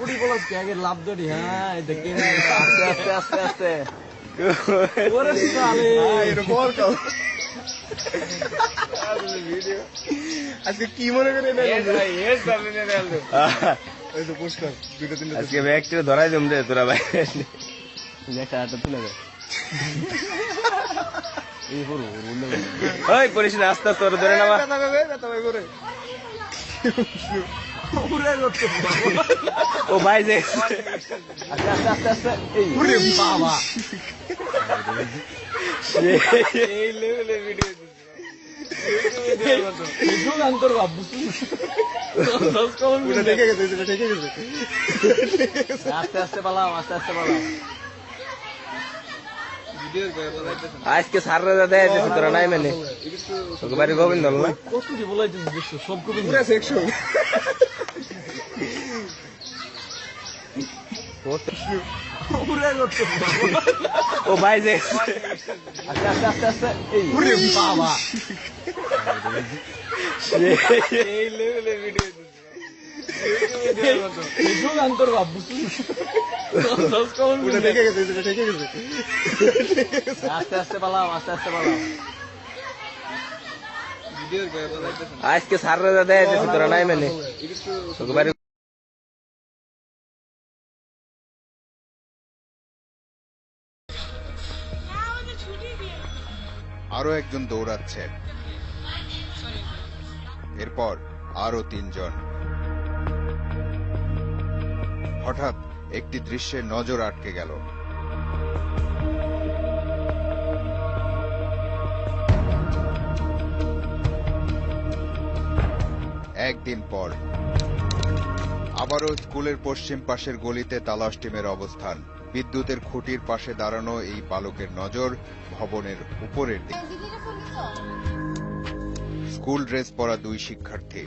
উড়ি বলস কি আগে লাভ দড়ি হ্যাঁ এটা কি আস্তে আস্তে আস্তে আস্তে। ওরে সালে আজকে কি মনে করে এটা আহ, এই তো পুরস্কার দুইটা তিনটা আজকে ব্যাগটা ধরাই দিম রে তোরা ভাই। একটা হাতে তুলে দে। ওই আস্তে আস্তে ধরে নামা। ও ভাই যে আস্তে আস্তে আস্তে আস্তে এই বাবা এই লেভেলে ভিডিও আস্তে আস্তে আস্তে আস্তে আজকে সাররা দেয় তোরা নাই মানে। তোকে বাড়ি গোবিন্দ না? সব কবি পুরা সেকশন উড়ে করতে ও ভাই যে আস্তে আস্তে আস্তে আস্তে। এই বাবা। এই লেভেলে ভিডিও আস্তে আস্তে পালাও আস্তে আস্তে পালাও। আজকে সাররা দেয় তোরা নাই মানে। আরও একজন দৌড়াচ্ছে। এরপর আরও তিনজন। হঠাৎ একটি দৃশ্যে নজর আটকে গেল। একদিন পর আবারও স্কুলের পশ্চিম পাশের গলিতে তালাশ টিমের অবস্থান। বিদ্যুতের খুঁটির পাশে দাঁড়ানো এই বালকের নজর ভবনের উপরের দিকে। স্কুল ড্রেস পরা দুই শিক্ষার্থী।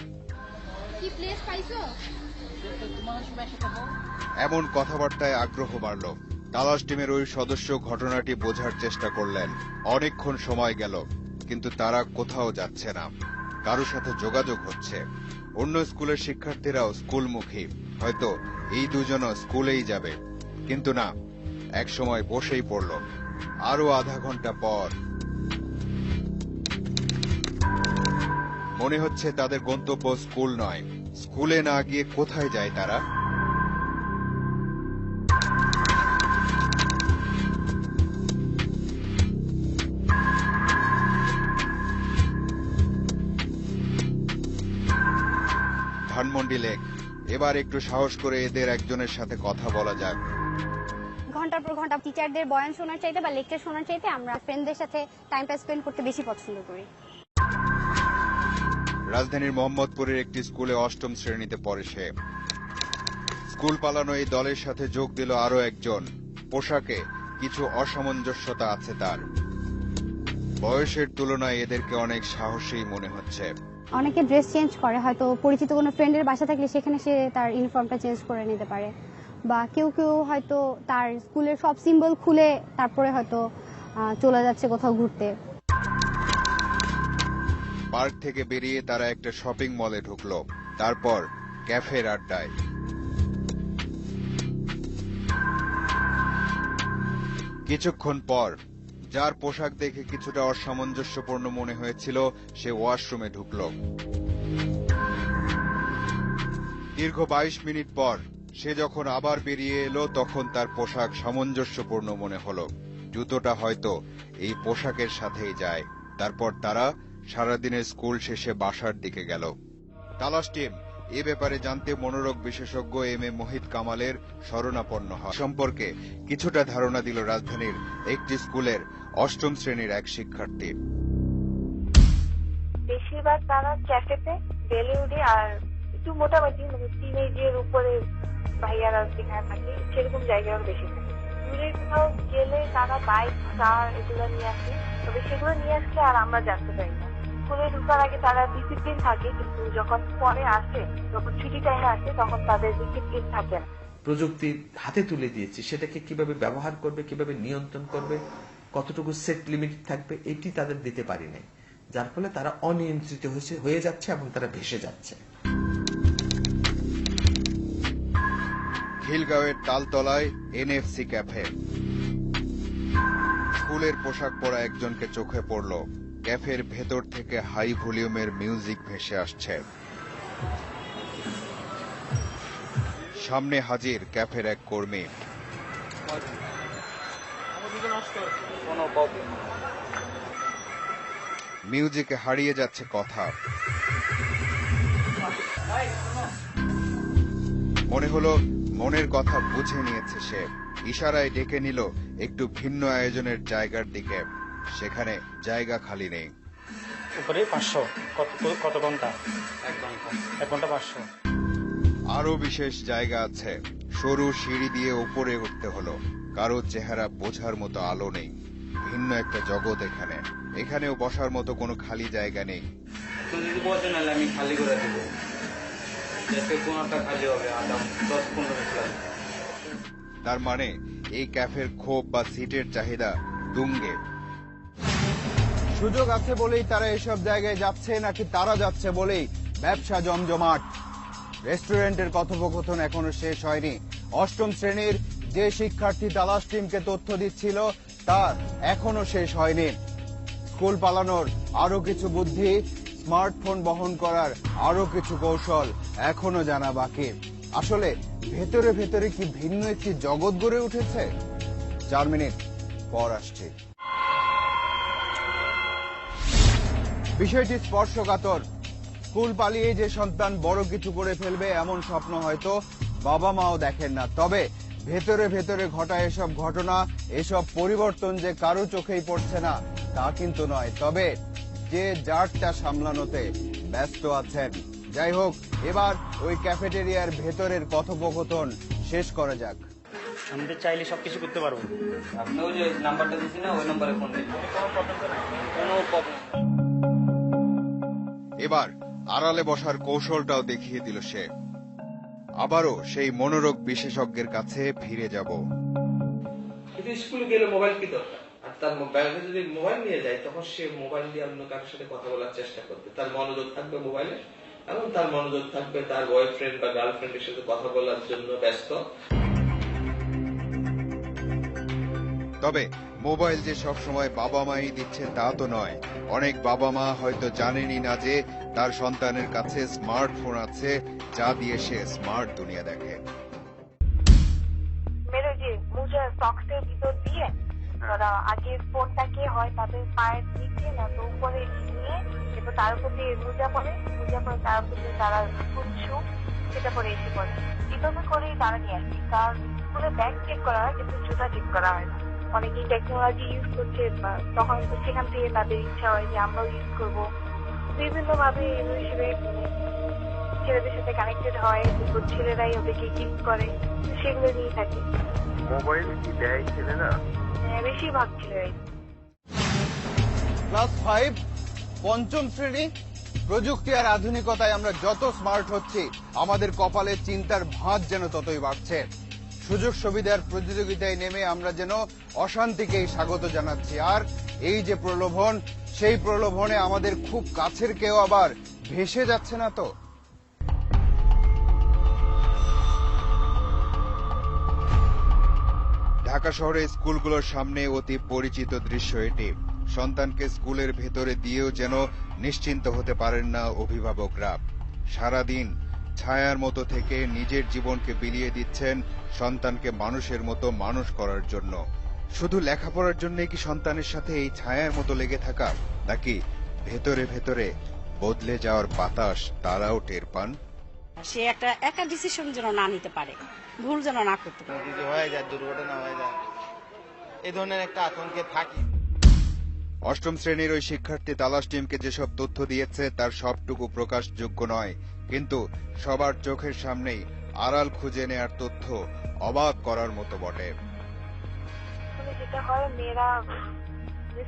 এমন কথাবার্তায় আগ্রহ বাড়ল। তালাশ টিমের ওই সদস্য ঘটনাটি বোঝার চেষ্টা করলেন। অনেকক্ষণ সময় গেল কিন্তু তারা কোথাও যাচ্ছে না। কারও সাথে যোগাযোগ হচ্ছে। অন্য স্কুলের শিক্ষার্থীরাও স্কুলমুখী। হয়তো এই দুজনও স্কুলেই যাবে। কিন্তু না, এক সময় বসেই পড়ল আরও আধা ঘণ্টা পর। মনে হচ্ছে তাদের গন্তব্য স্কুল নয়। স্কুলে না গিয়ে কোথায় যায় তারা? ধানমন্ডি লেক, এবার একটু সাহস করে এদের একজনের সাথে কথা বলা যাক। ঘণ্টার পর ঘণ্টা টিচারদের বয়ান শোনার চাইতে বা লেকচার শোনার চাইতে আমরা ফ্রেন্ডদের সাথে টাইম টাইমটা স্পেন্ড করতে বেশি পছন্দ করি। রাজধানীর মোহাম্মদপুরের একটি স্কুলে অষ্টম শ্রেণীতে পড়ে সে। স্কুল পালানো এই দলের সাথে যোগ দিল আরও একজন। পোশাকে কিছু অসামঞ্জস্যতা আছে তার। বয়সের তুলনায় এদেরকে অনেক সাহসী মনে হচ্ছে। অনেকে ড্রেস চেঞ্জ করে হয়তো পরিচিত কোনো ফ্রেন্ডের বাসা থাকলে সেখানে সে তার ইউনিফর্মটা চেঞ্জ করে নিতে পারে। বা কেউ কেউ হয়তো তার স্কুলের সব সিম্বল খুলে তারপরে হয়তো চলে যাচ্ছে কোথাও ঘুরতে। পার্ক থেকে বেরিয়ে তারা একটা শপিং মলে ঢুকলো। তারপর ক্যাফের আড্ডায়। কিছুক্ষণ পর, যার পোশাক দেখে কিছুটা অসামঞ্জস্যপূর্ণ মনে হয়েছিল, সে ওয়াশরুমে ঢুকল। দীর্ঘ বাইশ মিনিট পর সে যখন আবার বেরিয়ে এলো, তখন তার পোশাক সামঞ্জস্যপূর্ণ মনে হলো। জুতোটা হয়তো এই পোশাকের সাথেই যায়। তারপর তারা সারাদিনের স্কুল শেষে বাসার দিকে গেল। তালাশ টিম, এ ব্যাপারে জানতে মনোরোগ বিশেষজ্ঞ এম এ মোহিত কামালের শরণাপন্ন হয়। সম্পর্কে কিছুটা ধারণা দিল রাজধানীর একটি স্কুলের অষ্টম শ্রেণির এক শিক্ষার্থী। বেশিরভাগ তারা ক্যাফেতে বেলিউডে আর একটু মোটামুটি মানে টিনেজের উপরে ভাইয়ারা যেখানে থাকে, সেরকম জায়গায় বেশি থাকে। দূরে কোথাও গেলে তারা বাইক কার এগুলো নিয়ে আসে, তবে সেগুলো নিয়ে আসলে আর আমরা জানতে পারি না। স্কুলে ঢুকার আগে তারা ডিসিপ্লিন থাকে, কিন্তু যখন পরে আসে, যখন ছুটি টাইমে আসে, তখন তাদের ডিসিপ্লিন থাকে না। প্রযুক্তি হাতে তুলে দিয়েছি, সেটাকে কীভাবে ব্যবহার করবে, কীভাবে নিয়ন্ত্রণ করবে, কতটুকু সেট লিমিট থাকবে, এটি তাদের দিতে পারি নাই। যার ফলে তারা অনিয়ন্ত্রিত হয়েছে, হয়ে যাচ্ছে এবং তারা ভেসে যাচ্ছে। খিলগাঁওয়ের তালতলায় এনএফসি ক্যাফে স্কুলের পোশাক পরা একজনকে চোখে পড়ল। ক্যাফের ভেতর থেকে হাই ভলিউমের মিউজিক ভেসে আসছে। সামনে হাজির ক্যাফের এক কর্মী। মিউজিকে হারিয়ে যাচ্ছে কথা। মনে হলো মনের কথা বুঝে নিয়েছে সে। ইশারায় ডেকে নিল একটু ভিন্ন আয়োজনের জায়গার দিকে। সেখানে জায়গা খালি নেই। উপরে পাঁচশো। কত কত ঘণ্টা? এক ঘণ্টা। পাঁচশো। আরও বিশেষ জায়গা আছে। সরু সিঁড়ি দিয়ে উপরে উঠতে হলো। কারও চেহারা বোঝার মতো আলো নেই। ভিন্ন একটা জগৎ এখানে। এখানেও বসার মতো কোনো খালি জায়গা নেই। তুমি যদি বসে নাহলে আমি খালি করে দেবো। তার মানে এই ক্যাফের ক্ষোভ বা সিটের চাহিদা তুঙ্গে সুযোগ আছে বলেই তারা এসব জায়গায় যাচ্ছে, নাকি তারা যাচ্ছে বলেই ব্যবসা জমজমাট। রেস্টুরেন্টের কথোপকথন এখনও শেষ হয়নি। অষ্টম শ্রেণির যে শিক্ষার্থী তালাশ টিমকে তথ্য দিচ্ছিল, তার এখনও শেষ হয়নি। স্কুল পালানোর আরও কিছু বুদ্ধি স্মার্টফোন বহন করার আরও কিছু কৌশল এখনও জানা বাকি। আসলে ভেতরে ভেতরে কি ভিন্ন একটি জগৎ গড়ে উঠেছে? চার মিনিট পর আসছে। বিষয়টি স্পর্শকাতর। স্কুল পালিয়ে যে সন্তান বড় কিছু করে ফেলবে এমন স্বপ্ন হয়তো বাবা মাও দেখেন না। তবে ভেতরে ভেতরে ঘটা এসব ঘটনা, এসব পরিবর্তন যে কারও চোখেই পড়ছে না, তা কিন্তু নয়। তবে যে জারটা সামলানোতে ব্যস্ত আছেন। যাই হোক এবার ওই ক্যাফেটেরিয়ার ভেতরের কথোপকথন শেষ করা যাক। আমাদের চাইলে সবকিছু করতে পারব। আপনি ওই যে নাম্বারটা দিচ্ছি না ওই নাম্বারে ফোন দিন। কোনো প্রবলেম এবার আড়ালে বসার কৌশলটাও দেখিয়ে দিল সে। আবারও সেই মনোরোগ বিশেষজ্ঞের কাছে ফিরে যাব। স্কুলে গেলে মোবাইল কি দরকার? তার ব্যাগে যদি মোবাইল নিয়ে যায় তখন সে মোবাইল দিয়ে অন্য কারোর সাথে কথা বলার চেষ্টা করবে। তার মনোযোগ থাকবে মোবাইলে এবং তার মনোযোগ থাকবে তার বয়ফ্রেন্ড বা গার্লফ্রেন্ডের সাথে কথা বলার জন্য ব্যস্ত। তবে মোবাইল যে সব সময় বাবা মাই দিচ্ছে তা তো নয়। অনেক বাবা মা হয়তো জানেনই না যে তার সন্তানের কাছে স্মার্টফোন আছে যা দিয়ে সে স্মার্ট দুনিয়া দেখে। মেরে যে দিয়ে তারা আগে ফোনটাকে হয় তাদের পায়ের নিচে না তো উপরে নিয়ে এবার তার উপর দিয়ে পরে মোজা পরে তার উপর দিয়ে তারা শু সেটা পরে এসে পড়ে। এভাবে করেই তারা নিয়ে আসে। কারণ পুরো ব্যাগ চেক করা হয় কিন্তু জুতা চেক করা হয় না। অনেকেই টেকনোলজি ইউজ করছে বা তখন সেখান থেকে তাদের ইচ্ছা হয় যে আমরাও ইউজ করব। বিভিন্ন ভাবে হিসেবে ছেলেদের সাথে কানেক্টেড হয় তারপর ছেলেরাই ওদেরকে গিফট করে। সেগুলো নিয়ে থাকে। মোবাইল কি দেয় ছেলেরা? হ্যাঁ, ফাইভ পঞ্চম শ্রেণি, প্রযুক্তি আর আধুনিকতায় আমরা যত স্মার্ট হচ্ছি, আমাদের কপালে চিন্তার ভাঁজ যেন ততই বাড়ছে। সুযোগ সুবিধার প্রতিযোগিতায় নেমে আমরা যেন অশান্তিকেই স্বাগত জানাচ্ছি। আর এই যে প্রলোভন, সেই প্রলোভনে আমাদের খুব কাছের কেউ আবার ভেসে যাচ্ছে না তো? ঢাকা শহরের স্কুলগুলোর সামনে অতি পরিচিত দৃশ্য এটি। সন্তানকে স্কুলের ভেতরে দিয়েও যেন নিশ্চিন্ত হতে পারেন না অভিভাবকরা। সারাদিন ছায়ার মতো থেকে নিজের জীবনকে বিলিয়ে দিচ্ছেন সন্তানকে মানুষের মতো মানুষ করার জন্য। শুধু লেখাপড়ার জন্য কি সন্তানের সাথে এই ছায়ার মতো লেগে থাকা, নাকি ভেতরে ভেতরে বদলে যাওয়ার বাতাস তারাও টের পান? সে একটা একা ডিসিশন যেন না নিতে পারে ভুল যেন না করতে পারে। যদি হয়ে যায় দুর্ঘটনা হয়ে যায় এই ধরনের একটা আতঙ্কে থাকি। অষ্টম শ্রেণির ওই শিক্ষার্থী তালাশ টিমকে যেসব তথ্য দিয়েছে তার সবটুকু প্রকাশযোগ্য নয়। কিন্তু সবার চোখের সামনেই আড়াল খুঁজে নেয়ার তথ্য অবাক করার মতো বটে। যেটা হয় মেয়েরা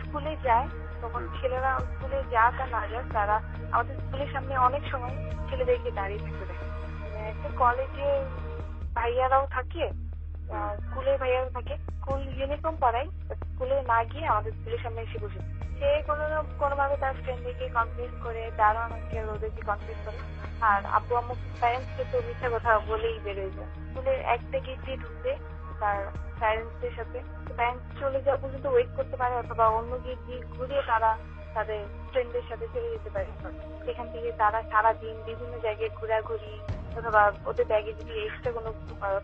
স্কুলে যায় তখন ছেলেরা স্কুলে যাক আর না যাক তারা আমাদের স্কুলের সামনে অনেক সময় ছেলেদেরকে দাঁড়িয়ে থাকতে একটা কলেজে ভাইয়ারাও থাকে আহ, স্কুলের ভাইয়ারা থাকে। স্কুল ইউনিফর্ম পরাই স্কুলে না গিয়ে আমাদের স্কুলের সামনে এসে বসে। সে কোনো না কোনোভাবে তার ফ্রেন্ডদেরকে কনফিউজ করে দারোয়ান আঙ্কেল ওদেরকে কনফিউজ করে। আর আব্বু আম্মু প্যারেন্টসকে তো মিথ্যা কথা বলেই বেরোয় যায়। স্কুলের একটা গেট ঢুকতে তার প্যারেন্টসদের সাথে। প্যারেন্টস চলে যাওয়া পর্যন্ত ওয়েট করতে পারে অথবা অন্য গেট দিয়ে ঘুরিয়ে তারা তাদের ফ্রেন্ডদের সাথে চলে যেতে পারে। সেখান থেকে তারা সারাদিন বিভিন্ন জায়গায় ঘোরাঘুরি অথবা ওদের ব্যাগে যদি এক্সট্রা কোনো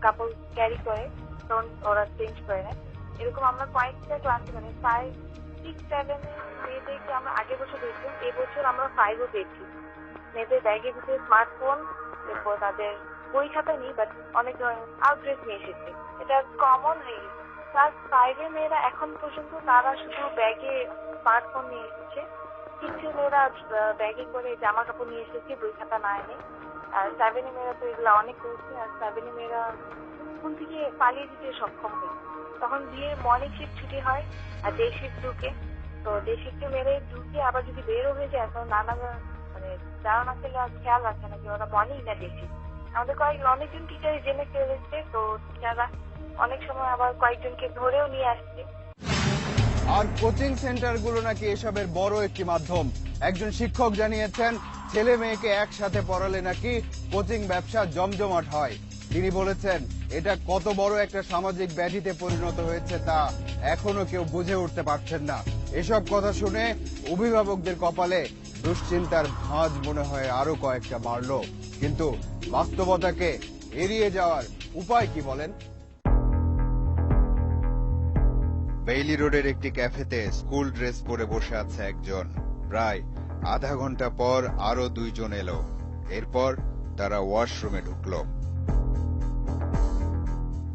কাপড় ক্যারি করে, তখন ওরা চেঞ্জ করে নেয়। এরকম আমরা কয়েকটা ক্লাসে মানে ফাইভ সিক্স সেভেনে মেয়েদেরকে আমরা আগের বছর দেখছিলাম এবছর আমরা ফাইভও পেয়েছি মেয়েদের ব্যাগে ভিতরে স্মার্টফোন এরপর তাদের বই খাতা নেই বাট অনেক ধরনের আউটড্রেস নিয়ে এসেছে। এটা কমন হয়ে ক্লাস ফাইভের মেয়েরা এখন পর্যন্ত তারা শুধু ব্যাগে স্মার্টফোন নিয়ে এসেছে। কিছু মেয়েরা ব্যাগে করে জামা কাপড় নিয়ে এসেছে, বই খাতা না এনে। আর সেভেনে মেয়েরা তো এগুলো অনেক করেছে, আর সেভেনে মেয়েরা স্কুল থেকে পালিয়ে দিতে সক্ষম হয় তখন বিয়ের মর্নিং শিফট ছুটি হয়, আর ডে শিফট ঢুকে। তো ডে শিফটে মেরে ঢুকে আবার যদি বেরও হয়ে যায়, তখন নানা মানে খেলে আর খেয়াল রাখে না যে ওরা মর্নিং না ডে শিফট আমাদের কয়েক, অনেকজন টিচার জেনে ফেলেছে, তো টিচাররা অনেক সময় আবার কয়েকজনকে ধরেও নিয়ে আসছে। আর কোচিং সেন্টারগুলো নাকি এসবের বড় একটি মাধ্যম। একজন শিক্ষক জানিয়েছেন, ছেলে মেয়েকে একসাথে পড়ালে নাকি কোচিং ব্যবসা জমজমাট হয়। তিনি বলেছেন, এটা কত বড় একটা সামাজিক ব্যাধিতে পরিণত হয়েছে তা এখনও কেউ বুঝে উঠতে পারছেন না। এসব কথা শুনে অভিভাবকদের কপালে দুশ্চিন্তার ভাঁজ মনে হয় আরও কয়েকটা বাড়লো। কিন্তু বাস্তবতাকে এড়িয়ে যাওয়ার উপায় কি বলেন? বেইলি রোডের একটি ক্যাফেতে স্কুল ড্রেস পরে বসে আছে একজন। প্রায় আধা ঘণ্টা পর আরও দুইজন এলো। এরপর তারা ওয়াশরুমে ঢুকলো।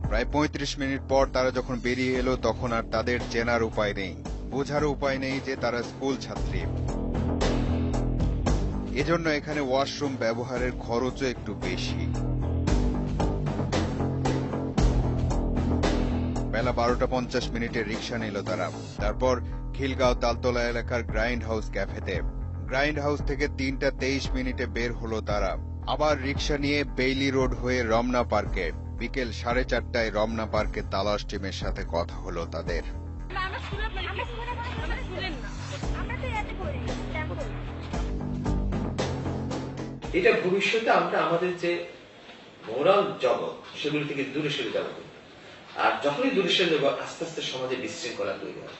প্রায় পঁয়ত্রিশ মিনিট পর তারা যখন বেরিয়ে এলো, তখন আর তাদের চেনার উপায় নেই। বোঝার উপায় নেই যে তারা স্কুল ছাত্রী। এজন্য এখানে ওয়াশরুম ব্যবহারের খরচও একটু বেশি। বেলা বারোটা পঞ্চাশ মিনিটে রিক্সা নিল তারা। তারপর খিলগাঁও তালতলা এলাকার গ্রাইন্ড হাউস ক্যাফেতে। গ্রাইন্ড হাউস থেকে তিনটা তেইশ মিনিটে বের হলো তারা। আবার রিক্সা নিয়ে বেইলি রোড হয়ে রমনা পার্কে। বিকেল সাড়ে চারটায় রমনা পার্কে তালাশ টিমের সাথে কথা holo তাদের। এটা ভবিষ্যতে আমরা আমাদের যে মোরাল জগৎ সেগুলি থেকে দূরে সরে যাব। আর যখনই দূরে সরে যাব আস্তে আস্তে সমাজে বিশৃঙ্খলা তৈরি হবে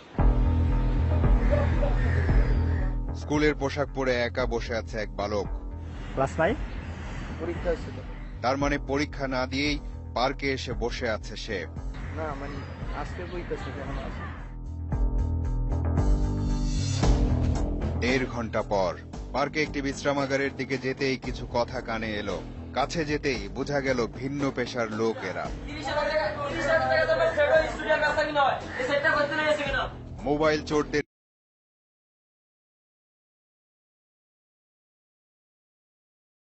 স্কুলের পোশাক পরে একা বসে আছে এক বালক। ক্লাস ফাইভ পরীক্ষা হয়েছে তার মানে পরীক্ষা না দিয়েই পার্কে এসে বসে আছে সে। না মানে আজকে পরীক্ষা ছিল এখন আছে দেড় ঘণ্টা পর পার্কে একটি বিশ্রামাগারের দিকে যেতেই কিছু কথা কানে এলো। কাছে যেতেই বোঝা গেল ভিন্ন পেশার লোক এরা। মোবাইল চোরদের